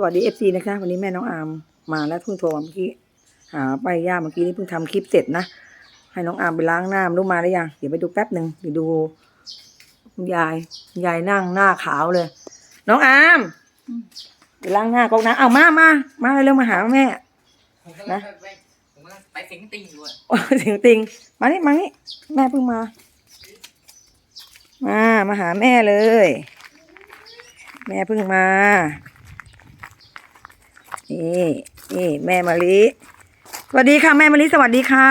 สวัสดีเอฟซีนะคะ วันนี้แม่น้องอามมาแล้วเพิ่งโทรมาเมื่อกี้หาไปย่าเมื่อกี้นี่เพิ่งทำคลิปเสร็จนะให้น้องอามไปล้างหน้าไม่รู้มาหรือยังเดี๋ยวไปดูแป๊บหนึ่งเดี๋ยวดูคุณยายคุณยายนั่งหน้าขาวเลย น้องอามไปล้างหน้าก๊อกน้ำเอามามามาเร็วๆมาหาแม่ผมกำลันะงไปผมกำลังไปเสียงติงอยู่อะโอ้ยถึงติงมานี่มานี่แม่เพิ่งมา มามาหาแม่เลย แม่เพิ่งมา นี่นี่แม่มะลิสวัสดีค่ะแม่มะลิสวัสดีค่ะ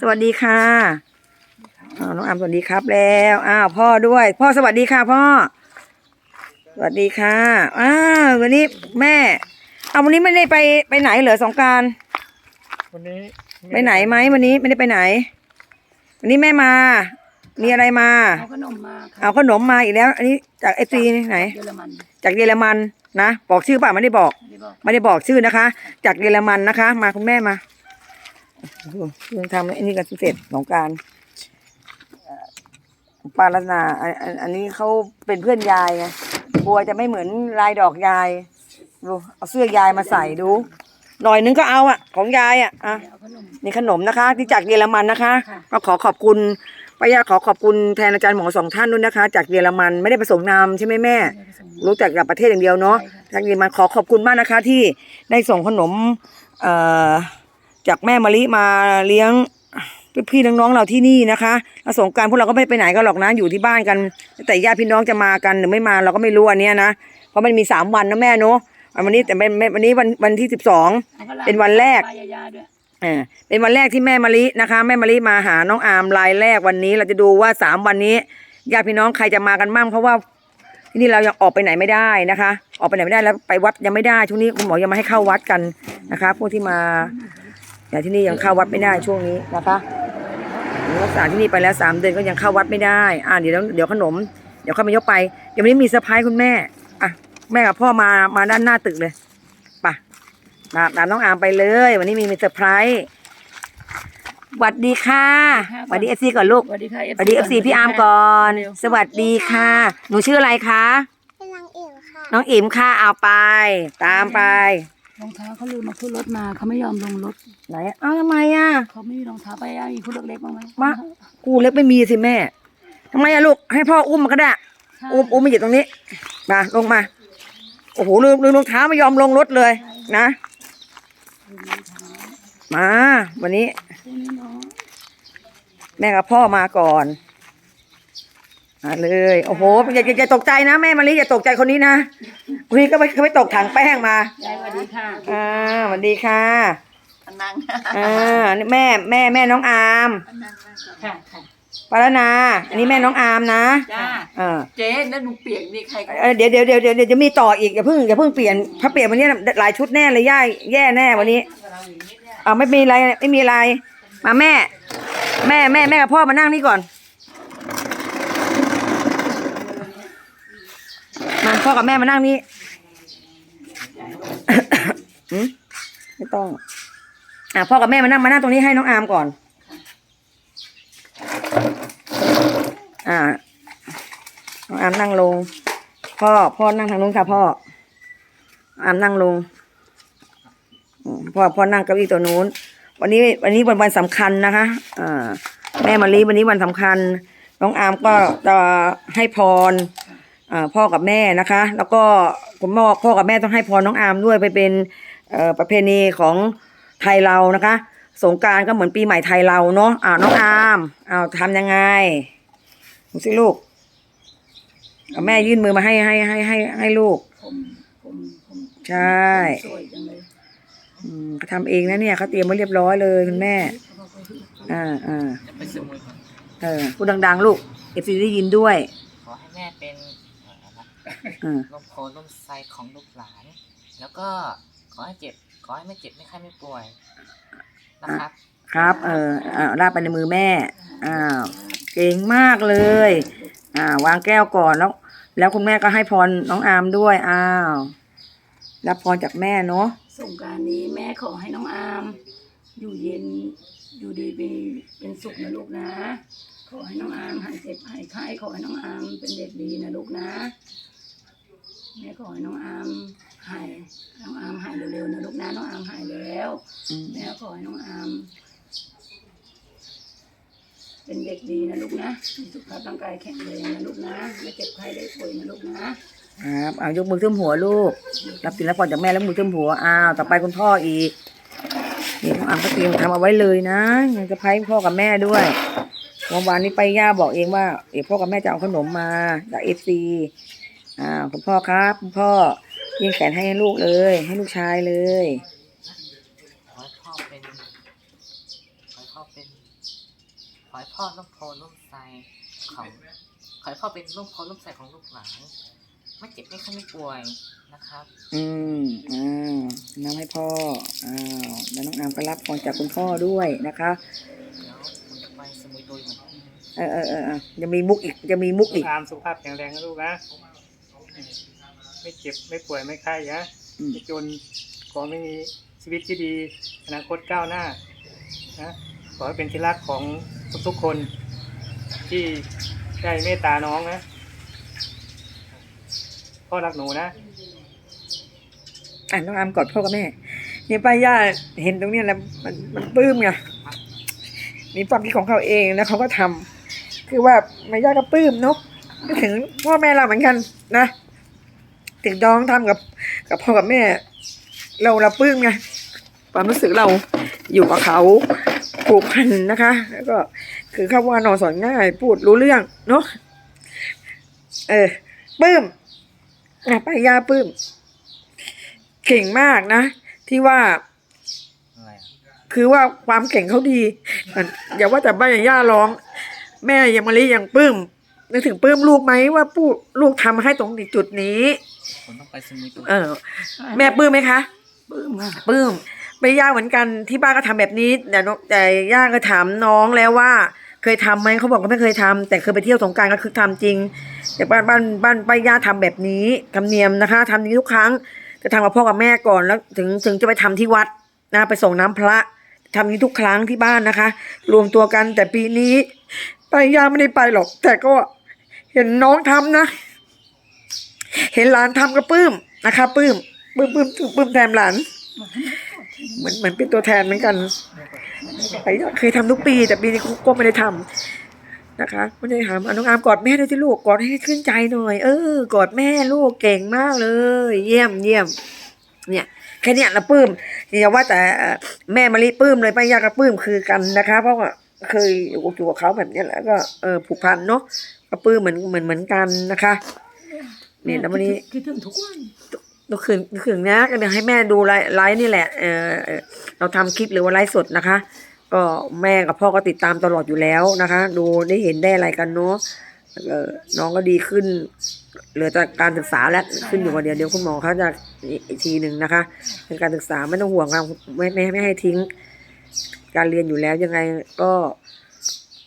สวัสดีค่ะอ้าวน้องอามสวัสดีครับแล้วอ้าวพ่อด้วย พ่อสวัสดีค่ะพ่อ สวัสดีค่ะอ้าววันนี้แม่เอาวันนี้ไม่ได้ไปไปไหนเหรอสงกรารวันนี้ไปไหนไหมวันนี้ไม่ได้ไปไหน วันนี้แม่มา มีอะไรมา เอาขนมมาค่ะเอาขนมมาอีกแล้ว อันนี้จากไอซีไหน เยอรมันจากเยอรมันนะ บอกชื่อป่ะไม่ได้บอก ไม่ได้บอกไม่ได้บอกชื่อนะคะ จากเยอรมันนะคะ มาคุณแม่มาโอ้โหเรื่องทำอันนี้กันเสร็จของการเอ่อปารัตนาอันอันอันนี้เขาเป็นเพื่อนยายไงกลัวจะไม่เหมือนลายดอกยายดูเอาเสื้อยายมาใส่ดู หน่อยนึงก็เอาอะ ของยายอะอะ เอาขนม นี่ขนมนะคะ ที่จากเยอรมันนะคะ ค่ะ ก็ขอขอบคุณ ป้ายาขอขอบคุณแทนอาจารย์หมอสองท่านด้วยนะคะ จากเยอรมันไม่ได้ผสมนามใช่ไหมแม่ไม่ได้ส่งรู้จักกับประเทศอย่างเดียวเนาะใช่ค่ะทางเยอรมันขอขอบคุณมากนะคะ ที่ได้ส่งขนมเอ่อจากแม่มะลิมาเลี้ยงพี่ๆน้องๆเราที่นี่นะคะแล้วสงกรารพวกเราก็ไม่ไปไหนกันหรอกนะอยู่ที่บ้านกัน แต่ญาติพี่น้องจะมากันหรือไม่มาเราก็ไม่รู้อันเนี้ยนะเพราะมันมีสามวันนะแม่เนาะวันนี้แต่เป็นวันนี้วันวันที่สิบสองเอาก็ล้างเป็นวันแรก เป็นวันแรกที่แม่มะลินะคะ แม่มะลิมาหาน้องอามรายแรกวันนี้ เราจะดูว่าสามวันนี้ญาติพี่น้องใครจะมากันมั่งเพราะว่าที่นี่เรายังออกไปไหนไม่ได้นะคะ ออกไปไหนไม่ได้แล้วไปวัดยังไม่ได้ช่วงนี้คุณหมอยังไม่ให้เข้าวัดกันนะคะ พวกที่มาอย่างที่นี่ยังเข้าวัดไม่ได้ช่วงนี้นะคะรักษาที่นี่ไปแล้วสามเดือนก็ยังเข้าวัดไม่ได้อ่าเดี๋ยวเดี๋ยวขนม เดี๋ยวเข้ามายกไปเดี๋ยววันนี้มีเซอร์ไพรส์คุณแม่อะแม่กับพ่อมามาด้านหน้าตึกเลย มาตามน้องอามไปเลย วันนี้มีมีเซอร์ไพรส์สวัสดีค่ะสวัสดีเอฟซีก่อนลูกสวัสดีค่ะสวัสดีเอฟซีพี่อาร์มก่อน สวัสดีค่ะ หนูชื่ออะไรคะเป็นนางเอกค่ะ น้องอิ๋มค่ะเอาไป ตามไป รองเท้าเขาลืมมาขึ้นรถมาเขาไม่ยอมลงรถไหนอะเอ้าทำไมอะเขาไม่มีรองเท้าไปย่ามีคู่เล็กๆบ้างไหมมากูเล็กไม่มีสิแม่ทำไมอะลูกให้พ่ออุ้มมาก็ได้ใช่อุ้มอุ้มมาอยู่ตรงนี้มาลงมาโอ้โหลืมลืมรองเท้าไม่ยอมลงรถเลยนะ มา วันนี้คู่นี้เนาะแม่กับพ่อมาก่อนมาเลย โอ้โหอย่าอย่าอย่าตกใจนะแม่มาลีอย่าตกใจคนนี้นะคนนี้ก็ไปเขาไปตกถังแป้งมายายสวัสดีค่ะอ่าสวัสดีค่ะนังอ่านี่แม่แม่แม่น้องอามค่ะค่ะ ปารนาอันนี้แม่น้องอามนะจ้า เออเจ๊นั่นหนูเปียกนี่ใครก็เออเดี๋ยวเดี๋ยวเดี๋ยวเดี๋ยวเดี๋ยวจะมีต่ออีกอย่าเพิ่งอย่าเพิ่งเปลี่ยนถ้าเปลี่ยนวันนี้หลายชุดแน่เลยย่ายแย่แน่วันนี้อ่าไม่มีอะไรไม่มีอะไร มาแม่ แม่แม่แม่กับพ่อมานั่งนี่ก่อน มาพ่อกับแม่มานั่งนี่หืมไม่ต้องอะพ่อกับแม่มานั่งมานั่งตรงนี้ให้น้องอามก่อน อ่าน้องอามนั่งลง พ่อ พ่อนั่งทางนู้นค่ะพ่ออามนั่งลงพ่อพ่อนั่งเก้าอี้ตัวนู้น วันนี้วันนี้วันวันสำคัญนะคะอ่าแม่มารีวันนี้วันสำคัญ น้องอามก็จะให้พรอ่าพ่อกับแม่นะคะ แล้วก็คุณพ่อพ่อกับแม่ต้องให้พรน้องอามด้วยไปเป็นเอ่อประเพณีของไทยเรานะคะ สงการก็เหมือนปีใหม่ไทยเราเนาะอ่าน้องอามอ้าวทำยังไง ดูสิลูกเอาแม่ยื่นมือมาให้ให้ให้ให้ให้ลูก ผมผมผมใช่ สวยจังเลยอืมเขาทำเองนะเนี่ยเขาเตรียมไว้เรียบร้อยเลยคุณแม่ อ่าอ่าจะไปสมุยก่อนเออพูดดัง ๆ ลูกเอฟซีได้ยินด้วยขอให้แม่เป็นเอ่อนะอ่าลมโพลมไซของลูกหลาน แล้วก็ขอให้เจ็บ ขอให้ไม่เจ็บไม่ไข้ไม่ป่วยนะครับ ครับ เอออ่าราบไปในมือแม่ อ้าว เก่งมากเลย อ่า วางแก้วก่อนแล้ว แล้วคุณแม่ก็ให้พรน้องอามด้วย อ้าว รับพรจากแม่เนาะสงกรารนี้แม่ขอให้น้องอาม อยู่เย็นอยู่ดีเป็นเป็นสุขนะลูกนะ ขอให้น้องอามหายเจ็บหายไข้ขอให้น้องอามเป็นเด็กดีนะลูกนะแม่ขอให้น้องอามหายร็วๆนะลูกนะน้องอามหายแล้วอืม แม่ขอให้น้องอาม เป็นเด็กดีนะลูกนะมีสุขภาพร่างกายแข็งแรงนะลูกนะไม่เจ็บไข้ได้ป่วยนะลูกนะครับเอายกมือขึ้นหัวลูก รับสินรับพรจากแม่แล้วมือขึ้นหัวอ้าวต่อไปคุณพ่ออีกนี่น้องอังก็เตรียมทำเอาไว้เลยนะยังจะพายพ่อกับแม่ด้วยวันวานนี้ไปย่าบอกเองว่าเอพ่อกับแม่จะเอาขนมมาจากเอฟซีอ่าวคุณพ่อครับคุณพ่อยื่นแขนให้ลูกเลย ให้ลูกชายเลยขอให้พ่อเป็นขอให้พ่อเป็น ขอให้พ่อร่มโพล่มไทรของขอให้พ่อเป็นร่มโพล่มไทรของลูกหลานไม่เจ็บไม่ไข้ไม่ป่วยนะครับ อืมอ้าวน้ำให้พ่ออ้าวแล้วน้องอามก็รับพรจากคุณพ่อด้วยนะคะแล้วคุณจะไปสมุยตุยเหมือนกันเออเออเออเออจะมีมุกอีกจะมีมุกอีกอามสุขภาพแข็งแรงนะลูกนะ ไม่เจ็บไม่ป่วยไม่ไข้นะอืม ไม่จนขอไม่มีชีวิตที่ดี อนาคตก้าวหน้านะ ขอให้เป็นที่รักของทุกๆคนที่ได้เมตตาน้องนะ พ่อรักหนูนะอะน้องอามกอดพ่อกับแม่เนี่ยป้าย่าเห็นตรงเนี้ยแล้วมันมันปลื้มไงมีความคิดของเขาเองแล้วเขาก็ทำคือว่าแม่ย่าก็ปลื้มเนาะถึงพ่อแม่เราเหมือนกันนะถึงน้องทำกับ กับพ่อกับแม่ เราเราปลื้มไงความรู้สึกเราอยู่กับเขา ผูกพันนะคะ แล้วก็คือเขาว่านอนสอนง่าย พูดรู้เรื่องเนาะเออปลื้มอะป้าย่าปลื้ม เก่งมากนะ ที่ว่าอะไรอะคือว่าความเก่งเขาดีมันอย่าว่าแต่บ้านอย่างย่าร้อง แม่ยังมาลียังปลื้มนึกถึงปลื้มลูกไหมว่าปู่ลูกทำให้ตรงจุดนี้ผมต้องไปสมุยตุยเออ แม่ปลื้มไหมคะ ปลื้มค่ะปลื้มไม่ยากเหมือนกันที่บ้านก็ทำแบบนี้แต่แต่ย่าก็ถามน้องแล้วว่า เคยทำไหมเขาบอกว่าไม่เคยทำแต่เคยไปเที่ยวสงการก็คือทำจริง แต่บ้านบ้านบ้านป้าย่าทำแบบนี้ธรรมเนียมนะคะทำนี้ทุกครั้งจะทำกับพ่อกับแม่ก่อนแล้วถึงถึงจะไปทำที่วัดนะไปส่งน้ำพระทำอย่านี้ทุกครั้งที่บ้านนะคะ รวมตัวกันแต่ปีนี้ป้าย่าไม่ได้ไปหรอก แต่ก็เห็นน้องทำนะ เห็นหลานทำก็ปลื้มนะคะปลื้ม ปลื้มปลื้มปลื้มแทนหลานเหมือนเหมือนเป็นตัวแทนเหมือนกันไอ้เคยทำทุกปี แต่ปีนี้ก็ไม่ได้ทำนะคะไม่ได้ทำอน้องามกอดแม่ด้วยที่ลูกกอดให้ขึ้นใจหน่อย เออกอดแม่ลูกเก่งมากเลย เยี่ยมเยี่ยม เนี่ยแค่เนี้ยเราปลื้มอย่าว่าแต่แม่มะลิปื้มเลยป้ายาก็ปื้มคือกันนะคะ เพราะว่าเคยอยู่กับเขาแบบนี้แล้วก็เออผูกพันเนาะก็ปื้มเหมือนเหมือนเหมือนกันนะคะเนี่ยแล้ววันนี้คิดถึงทุกวัน ตัวคืนคืนนะก็เดี๋ยวให้แม่ดูไลฟ์ไลฟ์นี่แหละเออเราทำคลิปหรือว่าไลฟ์สดนะคะ ก็แม่กับพ่อก็ติดตามตลอดอยู่แล้วนะคะ ดูได้เห็นได้อะไรกันเนาะเออน้องก็ดีขึ้น เหลือแต่การศึกษาแล้วขึ้นอยู่กับเดี๋ยวเดี๋ยวคุณหมอเขาจะอีกทีหนึ่งนะคะเป็นการศึกษาไม่ต้องห่วงค่ะไม่ไม่ไม่ให้ทิ้ง การเรียนอยู่แล้วยังไงก็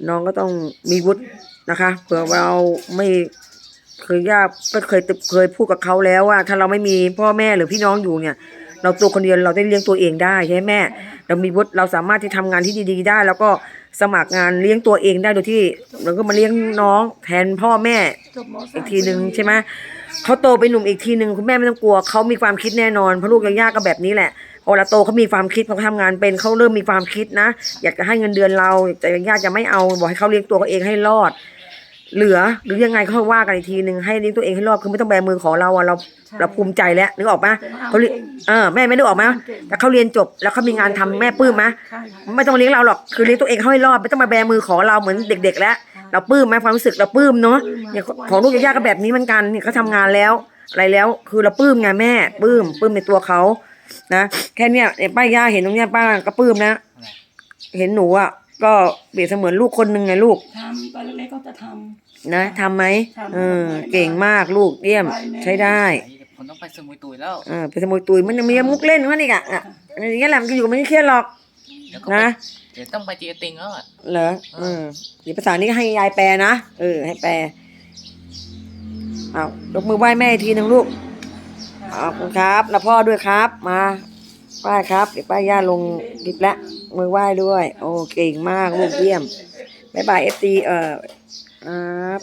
น้องก็ต้องมีวุฒินะคะเผื่อเราไม่ เคยยากก็เคยตึกเคยพูดกับเขาแล้วว่า ถ้าเราไม่มีพ่อแม่หรือพี่น้องอยู่เนี่ย เราตัวคนเดียวเราได้เลี้ยงตัวเองได้ใช่ไหมแม่ เรามีวุฒิเราสามารถที่ทำงานที่ดีๆได้ แล้วก็สมัครงานเลี้ยงตัวเองได้โดยที่เราก็มาเลี้ยงน้องแทนพ่อแม่อีกทีหนึ่งใช่ไหมเขาโตเป็นหนุ่มอีกทีหนึ่งคุณแม่ไม่ต้องกลัวเขามีความคิดแน่นอนเพราะลูกยากๆก็แบบนี้แหละพอเราโตเขามีความคิดเขาทำงานเป็นเขาเริ่มมีความคิดนะ อยากจะให้เงินเดือนเราแต่ยากจะไม่เอาบอกให้เขาเลี้ยงตัวเขาเองให้รอด เหลือหรือยังไงเขาว่ากันอีกทีหนึ่งให้เลี้ยงตัวเองให้รอดคือไม่ต้องแบมือขอเราอะเราเราภูมิใจแล้วนึกออกปะเขาเรียนเออแม่ไม่ได้ออกไหมแต่เขาเรียนจบแล้วเขามีงานทำแม่ปลื้มไหมใช่ค่ะไม่ต้องเลี้ยงเราหรอกคือเลี้ยงตัวเองเขาให้รอดไม่ต้องมาแบมือขอเราเหมือนเด็ก ๆ แล้ว เราปลื้มไหมความรู้สึกเราปลื้มเนาะเนี่ยของลูกยาๆก็แบบนี้เหมือนกันเนี่ยเขาทำงานแล้ว อะไรแล้วคือเราปลื้มไงแม่ปลื้มปลื้มในตัวเขานะแค่เนี้ยเนี่ยป้าย่าเห็นตรงเนี้ยป้าก็ปลื้มนะอะไรเห็นหนูอะก็เปรียบเสมือนลูกคนหนึ่งไงลูก ทำตอนเล็กๆก็จะท นะทำไหมทำเออ เก่งมากลูกเยี่ยม ใช้ได้ผมต้องไปสมุยตุยแล้วเออเป็นสมุยตุยมันยังมีมุกเล่นของมันอีกอะอะอย่างเงี้ยแหละมันก็อยู่กับมันไม่เครียดหรอกเดี๋ยวก็ไปนะเดี๋ยวต้องไปจีติงแล้วอะเหรอเออเดี๋ยวภาษานี้ก็ให้ยายแปลนะเออ ให้แปลเอายกมือไหว้แม่อีกทีหนึ่งลูกขอบคุณครับ แล้วพ่อด้วยครับ มาป้าครับเดี๋ยวป้าย่าลงคลิปแล้วมือไหว้ด้วย โอ้เก่งมากลูกเยี่ยมบ๊ายบายเอฟซีเออ ครับ